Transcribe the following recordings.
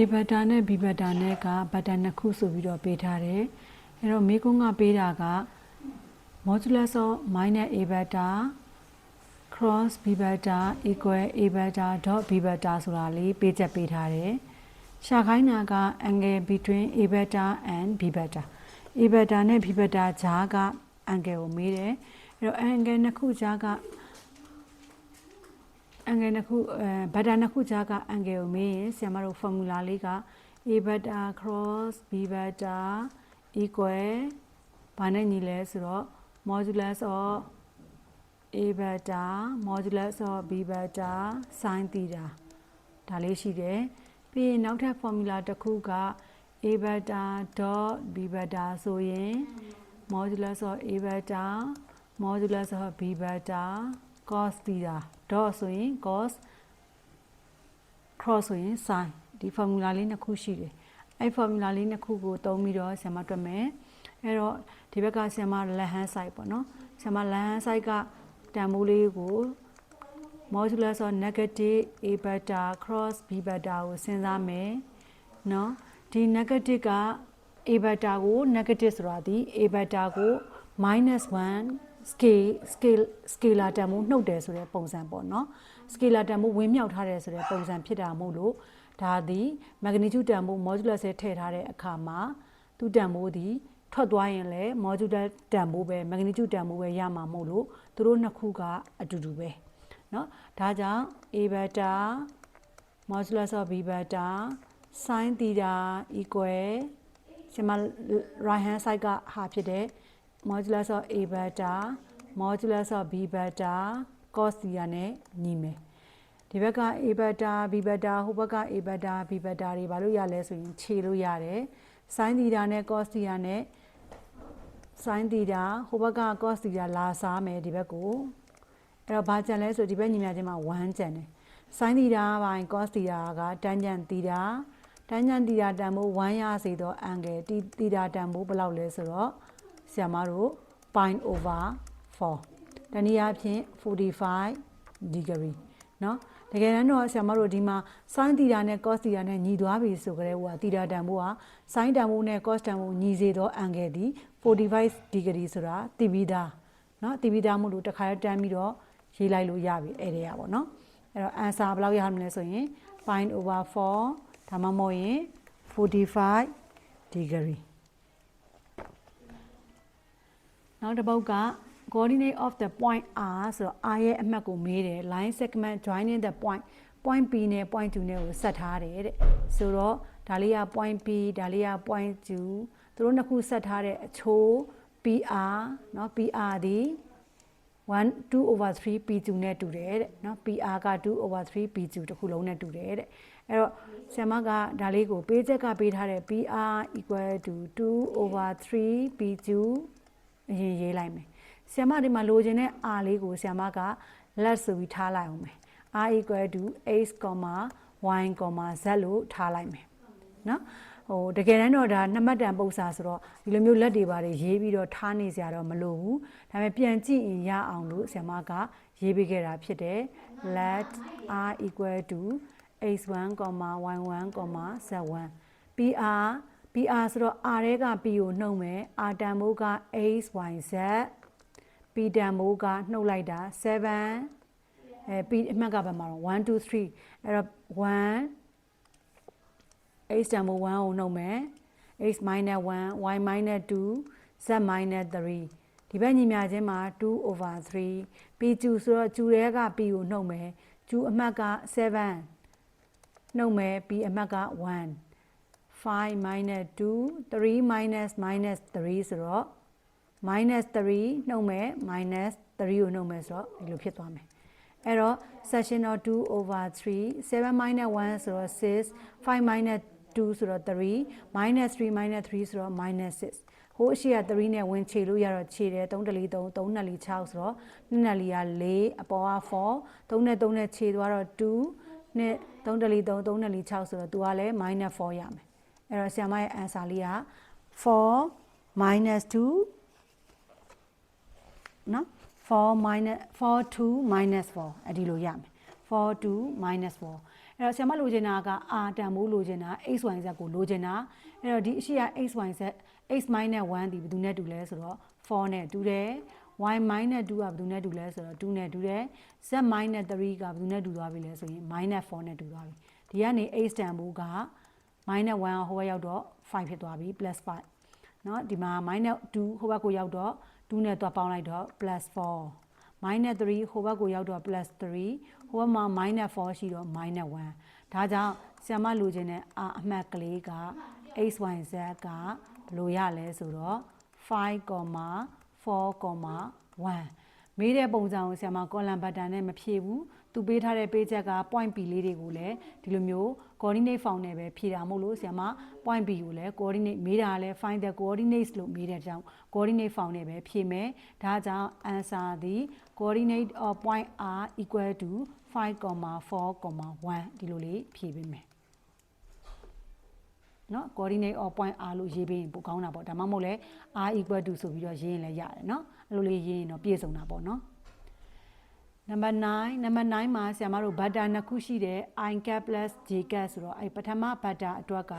A ဘတ်တာနဲ့ B ဘတ်တာနဲ့ကဘတ်တာနှစ်ခုဆိုပြီးတော့ပေးထားတယ်အဲ့တော့မိကုန်းကပေးတာက modulus of minus A ဘတ်တာ cross B ဘတ်တာ equal A ဘတ်တာ dot B ဘတ်တာဆိုတာလေးပေးချက်ပေးထားတယ်ရှာခိုင်းတာက angle between A ဘတ်တာ and B ဘတ်တာ A ဘတ်တာနဲ့ B ဘတ်တာဂျားက angle ကိုမေးတယ်အဲ့တော့ angle နှစ်ခုဂျားက အန်ဂယ်နှစ်ခုအဲဘတ်တာနှစ်ခုကြားကအန်ဂယ်ကိုမေးရင်ဆရာမတို့ formula လေးက a ဘတ်တာ cross b ဘတ်တာ equal ဘာနဲ့ညီလဲဆိုတော့ modulus of a ဘတ်တာ modulus of b ဘတ်တာ sin theta ဒါလေးရှိတယ်ပြီးရင်နောက်ထပ် formula တစ်ခုက a ဘတ်တာ dot b ဘတ်တာဆိုရင် modulus of a ဘတ်တာ modulus of b ဘတ်တာ cos theta dot ဆိုရင် cos cross ဆိုရင် sin ဒီ formula လေးနှစ်ခုရှိတယ်အဲ့ formula လေးနှစ်ခုကိုသုံးပြီးတော့ဆရာမတွက်မယ်အဲ့တော့ဒီဘက်ကဆရာမ left hand side ပေါ့နော်ဆရာမ left hand side ကတန်ဖိုးလေးကို modulus of negative a beta cross b beta ကိုစဉ်းစားမယ်เนาะဒီ negative က a beta ကို negative ဆိုတာဒီ a beta ကို -1 scale scale scalar တန်ဖိုးနှုတ်တယ်ဆိုတဲ့ပုံစံပေါ့နော် scalar တန်ဖိုးဝင်းမြောက်ထားတယ်ဆိုတဲ့ပုံစံဖြစ်တာမို့လို့ဒါသည် magnitude တန်ဖိုး modulus နဲ့ထည့်ထားတဲ့အခါမှာသူတန်ဖိုးသည်ထွက်သွားရင်လည်း modular တန်ဖိုးပဲ magnitude တန်ဖိုးပဲရမှာမို့လို့သူတို့နှစ်ခုကအတူတူပဲเนาะဒါကြောင့် a beta modulus of b beta sin theta equal ဒီမှာ right hand side ကဟာဖြစ်တဲ့ modulus of a beta modulus of b beta cos theta နဲ့ညီမယ်ဒီဘက်က a beta b beta ဟိုဘက်က a beta b beta တွေဘာလို့ရလဲဆိုရင်ခြေလို့ရတယ် sin theta နဲ့ cos theta နဲ့ sin theta ဟိုဘက်က cos theta လာစားမယ်ဒီဘက်ကိုအဲ့တော့ဘာကြံလဲဆိုဒီဘက်ညီမချင်းမှာ1ကြံတယ် sin theta ပိုင်း cos theta က tangent theta tangent theta တန်ဖိုး1ရစေသော angle theta တန်ဖိုးဘယ်လောက်လဲဆိုတော့ ဆရာမတို့ pi over 4တနည်းအားဖြင့်45 degree เนาะတကယ်တမ်းတော့ဆရာမတို့ဒီမှာ sin theta နဲ့ cos theta နဲ့ညီသွားပြီဆိုကြတဲ့ဟိုက theta တန်ဖိုးက sin တန်ဖိုးနဲ့ cos တန်ဖိုးညီစေသော angle ဒီ45 degree ဆိုတာသိပြီးသားเนาะသိပြီးသားမို့လို့တစ်ခါတန်းပြီးတော့ရေးလိုက်လို့ရပြီအဲ့ဒါရပါတော့အဲ့တော့ answer ဘယ်လောက်ရမလဲဆိုရင် pi over 4ဒါမှမဟုတ်ရင်45 degree နောက်တစ်ပုဒ်က coordinate of the point r ဆိုတော့ r ရဲ့အမှတ်ကိုမေးတယ် line segment joining the point point p နဲ့ point 2နဲ့ကိုဆက်ထားတယ်တဲ့ဆိုတော့ဒါလေးက point p ဒါလေးက point 2သူတို့နှစ်ခုဆက်ထားတဲ့အချိုး pr เนาะ pr ဒီ1 2 over 3 p2 နဲ့တူတယ်တဲ့เนาะ pr က2 over 3 p2 တစ်ခုလုံးနဲ့တူတယ်တဲ့အဲ့တော့ဆရာမကဒါလေးကိုပေးချက်ကပေးထားတဲ့ pr equal to 2 over 3 p2 အရင်ရေးလိုက်မယ်ဆ iam ဒီမှာလိုချင်တဲ့ r လေးကိုဆ iam က let ဆိုပြီးထားလိုက်အောင်မယ် r equal to x, y, z လို့ထားလိုက်မယ်နော်ဟိုတကယ်တမ်းတော့ဒါနှစ်မှတ်တန်ပုံစာဆိုတော့ဒီလိုမျိုးလက်တွေပါတယ်ရေးပြီးတော့ထားနေစရာတော့မလိုဘူးဒါပေမဲ့ပြန်ကြည့်ရင်ရအောင်လို့ဆ iam ကရေးပေးခဲ့တာဖြစ်တယ် let r equal to x1, y1, z1 pr PR ဆိုတော့ R ထဲက P ကိုနှုတ်မယ် R တန်မိုးက X Y Z P တန်မိုးကနှုတ်လိုက်တာ7အဲ P အမှတ်ကဘာမှာတော့1 2 3အဲ့တော့1 X တန်မိုး1ကိုနှုတ်မယ် X -1 Y -2 Z -3 ဒီဘက်ညီမျှချင်းမှာ2 over 3 P ကျူဆိုတော့ကျူထဲက P ကိုနှုတ်မယ်ကျူအမှတ်က7နှုတ်မယ် P အမှတ်က1 5 minus 2 3 minus minus 3ဆိုတော့ minus 3နှုတ်မယ် minus 3ကိုနှုတ်မယ်ဆိုတော့ဒီလိုဖြစ်သွားမယ်အဲ့တော့ section of 2 over 3 7 minus 1ဆိုတော့6 5 minus 2ဆိုတော့3 minus 3 minus 3ဆိုတော့ minus 6ဟိုအရှိက3နဲ့ဝင်ခြေလို့ရတော့ခြေတယ်3တလီ3 3နှစ်လီ6ဆိုတော့2နှစ်လီက4အပေါ်က4 3နဲ့3နဲ့ခြေသွားတော့2နဲ့3တလီ3 3နှစ်လီ6ဆိုတော့ तू ကလည်း minus 4ရမယ် အဲ့တော့ဆ iam ရဲ့ answer လေးက4 minus 2နော်4 minus 4 2 minus 4အဲ့ဒီလိုရမယ်4 2 minus 4အဲ့တော့ဆရာမလိုချင်တာက r တန်ဖိုးလိုချင်တာ x y z ကိုလိုချင်တာအဲ့တော့ဒီအရှိက x y z x minus 1ဒီဘယ်သူနဲ့တူလဲဆိုတော့4နဲ့တူတယ် y minus 2ကဘယ်သူနဲ့တူလဲဆိုတော့2နဲ့တူတယ် z minus 3ကဘယ်သူနဲ့တူသွားပြီလဲဆိုရင် minus 4နဲ့တူသွားပြီဒီကနေ x တန်ဖိုးက minus 1ဟိုဘက်ရောက်တော့5ဖြစ်သွားပြီ plus 5เนาะဒီမှာ minus 2ဟိုဘက်ကိုရောက်တော့2နဲ့သွားပေါင်းလိုက်တော့ plus 4 minus 3ဟိုဘက်ကိုရောက်တော့ plus 3ဟိုဘက်မှာ minus 4ရှိတော့ minus 1ဒါကြောင့်ဆ iam လိုချင်တဲ့ r အမှတ်ကလေးက x y z ကဘယ်လိုရလဲဆိုတော့5.4.1မေးတဲ့ပုံစံကိုဆရာမ column pattern နဲ့မဖြည့်ဘူး သူပေးထားတဲ့ page က point p လေးတွေကိုလည်းဒီလိုမျိုး coordinate form နဲ့ပဲဖြည့်တာမို့လို့ဆရာမ point p ကိုလည်း coordinate မေးတာလည်း find the coordinates လို့မေးတဲ့ကြောင့် coordinate form နဲ့ပဲဖြည့်မယ်ဒါကြောင့် answer သည် coordinate of point r equal to 5.4.1ဒီလိုလေးဖြည့်ပေးမယ်နော် coordinate of point r လို့ရေးပေးရင်ပိုကောင်းတာပေါ့ဒါမှမဟုတ်လဲ r equal to ဆိုပြီးတော့ရေးရင်လည်းရတယ်နော်အဲ့လိုလေးရေးရင်တော့ပြည့်စုံတာပေါ့နော် နံပါတ်9နံပါတ်9မှာဆရာမတို့ဘတ်တာနှစ်ခုရှိတယ် i cap plus j cap ဆိုတော့အဲ့ပထမဘတ်တာအတွက်က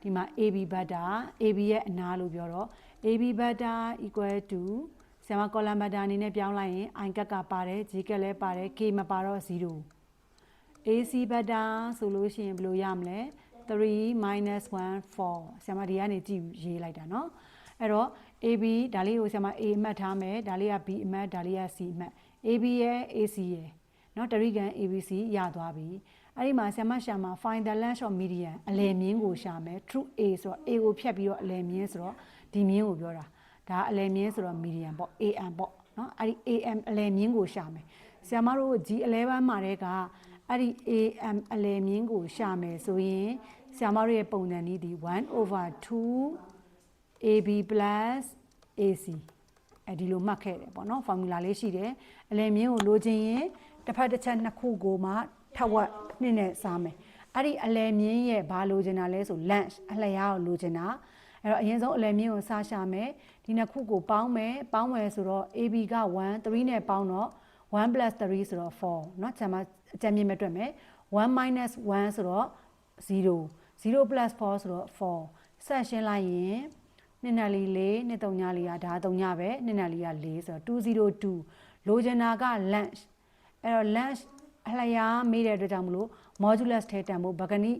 ဒီမှာ ab ဘတ်တာ ab ရဲ့အနာလို့ပြောတော့ ab ဘတ်တာ equal to ဆရာမ column ဘတ်တာအနေနဲ့ပြောင်းလိုက်ရင် i cap ကပါတယ် j cap လည်းပါတယ် k မပါတော့0 AC ဘတ်တာဆိုလို့ရှိရင်ဘယ်လိုရမလဲ3 minus 1 4ဆရာမဒီကနေကြည့်ရေးလိုက်တာเนาะအဲ့တော့ AB ဒါလေးကိုဆရာမ A အမှတ်ထားမယ်ဒါလေးက B အမှတ်ဒါလေးက C အမှတ် AB ရဲ့ AC ရဲ့เนาะတရိကန် ABC ရသွားပြီအဲ့ဒီမှာဆရာမရှာမှာ find the length of median အလယ်မြင်းကိုရှာမယ် true A ဆိုတော့ A ကိုဖြတ်ပြီးတော့အလယ်မြင်းဆိုတော့ဒီမြင်းကိုပြောတာဒါအလယ်မြင်းဆိုတော့ median ပေါ့ AM ပေါ့เนาะအဲ့ဒီ AM အလယ်မြင်းကိုရှာမယ်ဆရာမတို့ G11 မှာတဲ့ကအဲ့ဒီ AM အလယ်မြင်းကိုရှာမယ်ဆိုရင်ဆရာမတို့ရဲ့ပုံစံနည်းဒီ1 over 2 AB plus AC အဲဒီလိုမှတ်ခဲ့တယ်ပေါ့နော် formula လေးရှိတယ်အလယ်မြင်းကိုလိုချင်ရင်တစ်ဖက်တစ်ချက်နှစ်ခုကိုမှထပ်ဝက်နှစ်နဲ့စားမယ်အဲ့ဒီအလယ်မြင်းရဲ့ဘာလိုချင်တာလဲဆို lunch အလျားကိုလိုချင်တာအဲ့တော့အရင်ဆုံးအလယ်မြင်းကိုစားရှာမယ်ဒီနှစ်ခုကိုပေါင်းမယ်ပေါင်းမယ်ဆိုတော့ AB က1 3နဲ့ပေါင်းတော့1 plus 3ဆိုတော့4เนาะကျွန်မအကြံမြင့်မဲ့တွက်မယ်1 minus 1ဆိုတော့0 0 plus 4ဆိုတော့4ဆက်ရှင်းလိုက်ရင် နှစ်နဲ့လေးလေးနှစ်သုံးညလေးကဒါသုံးညပဲနှစ်နဲ့လေးက4ဆိုတော့202လိုချင်တာက lunch အဲ့တော့ lunch အလျားမေးတဲ့အတွက်ကြောင့်မလို့ modulus ထဲတန်ဖို့ဗကနိ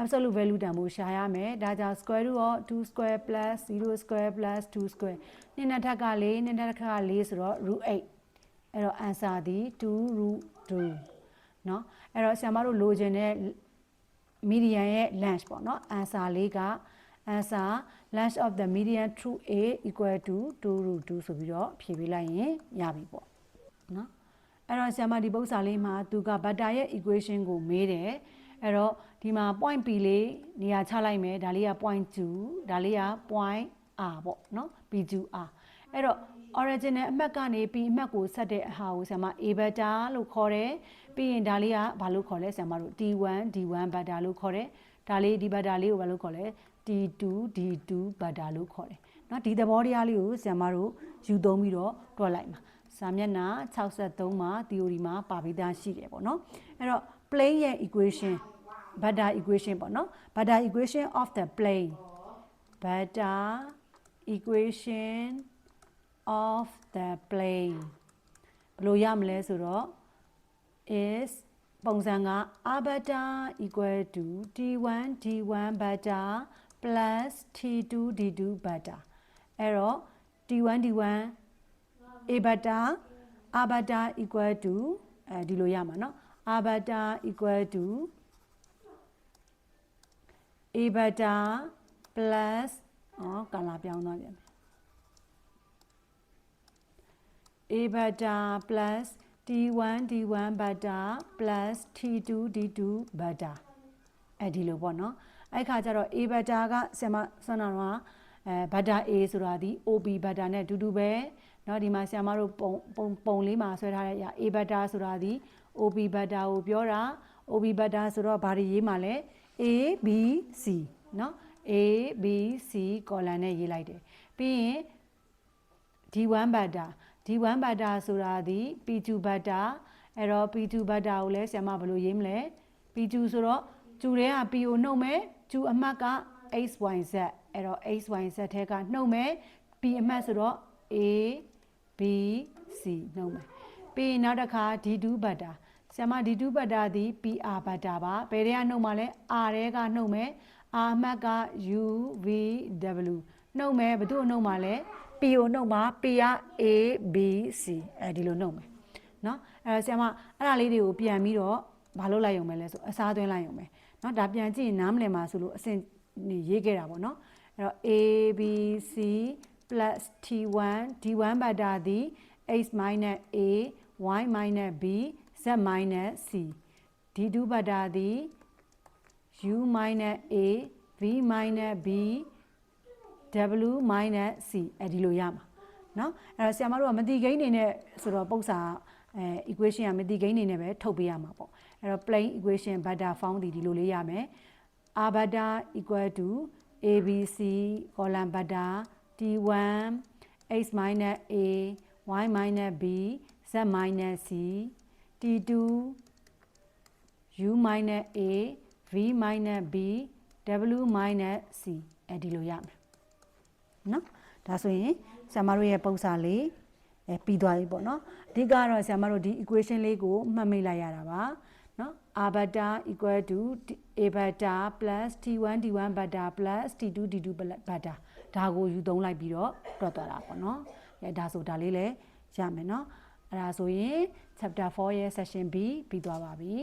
absolute value တန်ဖို့ရှာရမယ်ဒါကြောင့် square root of 2 square plus 0 square plus 2 square နှစ်နဲ့ထက်က4နှစ်နဲ့ထက်က4ဆိုတော့ root 8အဲ့တော့ answer သည်2 root 2เนาะအဲ့တော့ဆရာမတို့လိုချင်တဲ့ median ရဲ့ length ပေါ့เนาะ answer လေးက answer length of the median through a equal to 2√2 ဆိုပြီးတော့ဖြည့်ပေးလိုက်ရင်ရပြီပေါ့နော်အဲ့တော့ဆရာမဒီပု္ပ္ပစာလေးမှာသူကဘတ်တာရဲ့ equation ကိုမေးတယ်အဲ့တော့ဒီမှာ point p လေးနေရာချလိုက်မယ်ဒါလေးက point 2ဒါလေးက point r ပေါ့နော် p2r အဲ့တော့ original အမှတ်ကနေ p အမှတ်ကိုဆက်တဲ့အဟာကိုဆရာမ a vector လို့ခေါ်တယ်ပြီးရင်ဒါလေးကဘာလို့ခေါ်လဲဆရာမတို့ d1 d1 vector လို့ခေါ်တယ်ဒါလေးဒီ vector လေးကိုဘာလို့ခေါ်လဲ t2 d2 beta လို့ခေါ်တယ်เนาะဒီသဘောတရားလေးကိုဆရာမတို့ယူသုံးပြီးတော့တွက်လိုက်မှာစာမျက်နှာ63မှာ theory မှာပါပြီးသားရှိတယ်ပေါ့နော်အဲ့တော့ plane ရဲ့ equation beta equation ပေါ့နော် beta equation of the plane beta equation of the plane ဘယ်လိုရမလဲဆိုတော့ is ပုံစံက r beta equal to t1 d1 beta plus t2 d2 beta အဲ့တော့ t1 d1 a beta r beta equal to အဲဒီလိုရမှာเนาะ r beta equal to a beta plus ဩကလာပြောင်းသွားပြန် a beta plus t1 d1 beta plus t2 d2 beta အဲဒီလိုပေါ့နော် အဲ့ခါကျတော့ a beta ကဆင်မဆွမ်းတော်ကအဲ beta a ဆိုတာဒီ ob beta နဲ့အတူတူပဲเนาะဒီမှာဆရာမတို့ပုံပုံပုံလေးမှာဆွဲထားတဲ့အရာ a beta ဆိုတာဒီ ob beta ကိုပြောတာ ob beta ဆိုတော့ဘာတွေရေးမှာလဲ a b c เนาะ a b c column နဲ့ရေးလိုက်တယ်ပြီးရင် d1 beta d1 beta ဆိုတာဒီ p2 beta အဲ့တော့ p2 beta ကိုလည်းဆရာမဘယ်လိုရေးမလဲ P2 ဆိုတော့ကျူတွေက P ကိုနှုတ်မယ် ကျူအမှတ်က XYZ အဲ့တော့ XYZ ထဲကနှုတ်မယ် P အမှတ်ဆိုတော့ A B C နှုတ်မယ်ပြီးရင်နောက်တစ်ခါ D2 ဘတ်တာဆရာမ D2 ဘတ်တာသည် PR ဘတ်တာပါဘယ်တွေကနှုတ်မှာလဲ R ထဲကနှုတ်မယ် R အမှတ်က U V W နှုတ်မယ်ဘယ်သူ့ကိုနှုတ်မှာလဲ P ကိုနှုတ်မှာ P က A B C အဲဒီလိုနှုတ်မယ်နော်အဲ့တော့ဆရာမအဲ့ဒါလေးတွေကိုပြန်ပြီးတော့မလုပ်လိုက်ရုံပဲလဲဆိုအစားသွင်းလိုက်ရုံပဲ เนาะဒါပြန်ကြည့်ရင်နားမလည်ပါဆိုလို့အစင်နေရေးခဲ့တာပေါ့เนาะအဲ့တော့ A B C plus T1 D1 ဘတ်တာသည် x minus A y minus B z minus C D2 ဘတ်တာသည် U minus A V minus B W minus C အဲဒီလိုရမှာเนาะအဲ့တော့ဆရာမတို့ကမတိကိန်းနေနဲ့ဆိုတော့ပု္ပ္ပစာ အဲ equation ကမတိကိန်းနေနဲ့ပဲထုတ်ပေးရမှာပေါ့အဲ့တော့ plain equation beta form ဒီဒီလိုလေးရမယ် r beta equal to abc column beta t1 x minus a y minus b z minus c t2 u minus a v minus b w minus c အဲဒီလိုရမယ်နော်ဒါဆိုရင်ဆရာမတို့ရဲ့ပုံစံလေး အဲပြီးသွားပြီပေါ့နော်အဓိကတော့ဆရာမတို့ဒီ equation လေးကိုမှတ်မိလိုက်ရတာပါနော် r beta equal to a beta plus t1 d1 beta plus t2 d2 beta ဒါကိုယူသုံးလိုက်ပြီးတော့တွက်သွားတာပေါ့နော်အဲဒါဆိုဒါလေးလည်းရမယ်နော်အဲ့ဒါဆိုရင် chapter 4ရဲ့ session B ပြီးသွားပါပြီ